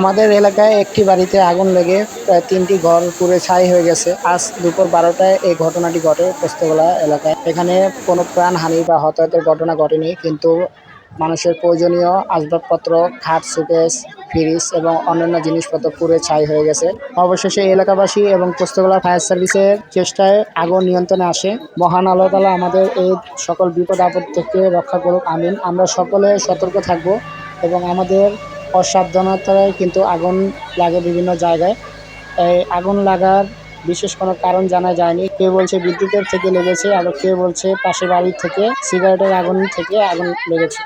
আমাদের এলাকায় একটি বাড়িতে আগুন লেগে প্রায় তিনটি ঘর পুড়ে ছাই হয়ে গেছে। আজ দুপুর বারোটায় এই ঘটনাটি ঘটে পোস্তগোলা এলাকায়। এখানে কোনো প্রাণহানি বা হতাহতের ঘটনা ঘটেনি, কিন্তু মানুষের প্রয়োজনীয় আসবাবপত্র, খাট, সুকেস, ফ্রিজ এবং অন্যান্য জিনিসপত্র পুড়ে ছাই হয়ে গেছে। অবশেষে এলাকাবাসী এবং পোস্তগোলা ফায়ার সার্ভিসের চেষ্টায় আগুন নিয়ন্ত্রণে আসে। মহান আল্লাহ তালা আমাদের এই সকল বিপদ আপদ থেকে রক্ষা করুক, আমিন। আমরা সকলে সতর্ক থাকব এবং আমাদের অসাবধানতায় কিন্তু আগুন লাগে বিভিন্ন জায়গায়। এই আগুন লাগার বিশেষ কোনো কারণ জানা যায়নি। কেউ বলছে বিদ্যুতের থেকে লেগেছে, আবার কেউ বলছে পাশের বাড়ির থেকে, সিগারেটের আগুন থেকে আগুন লেগেছে।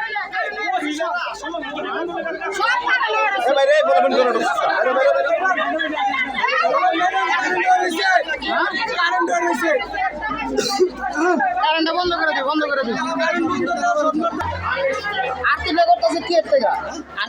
কারেন্টটা বন্ধ করে দিই বন্ধ করে দিই কি থেকে?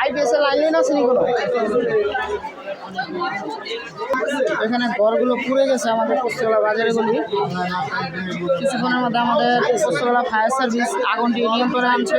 আইপিএস এর লাইন লাইন আছে নি কোনো? এখানে ঘরগুলো পুড়ে গেছে আমাদের পশ্চিমবঙ্গ বাজারে গুলি কিছুক্ষণের মধ্যে আমাদের পশ্চিমবঙ্গ ফায়ার সার্ভিস আগুনটি নিয়ন্ত্রণে আনছে।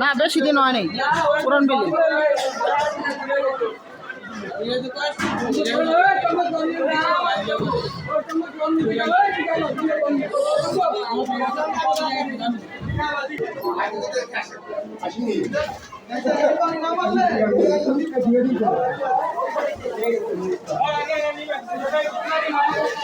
না বেশি দিন হয়নি পুরান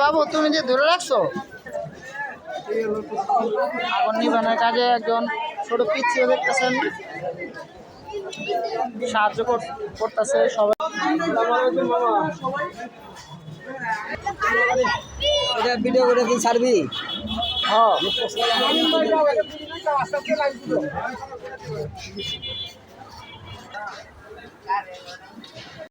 বাবু তুমি যে ধরে রাখছো? আগুন নিবানোর কাজে একজন ছোট পিছিয়ে দেখতেছেন। সাহায্য কর- করতেছে সবাই। এটা ভিডিও করে তুই ছাড়বি? হ্যাঁ।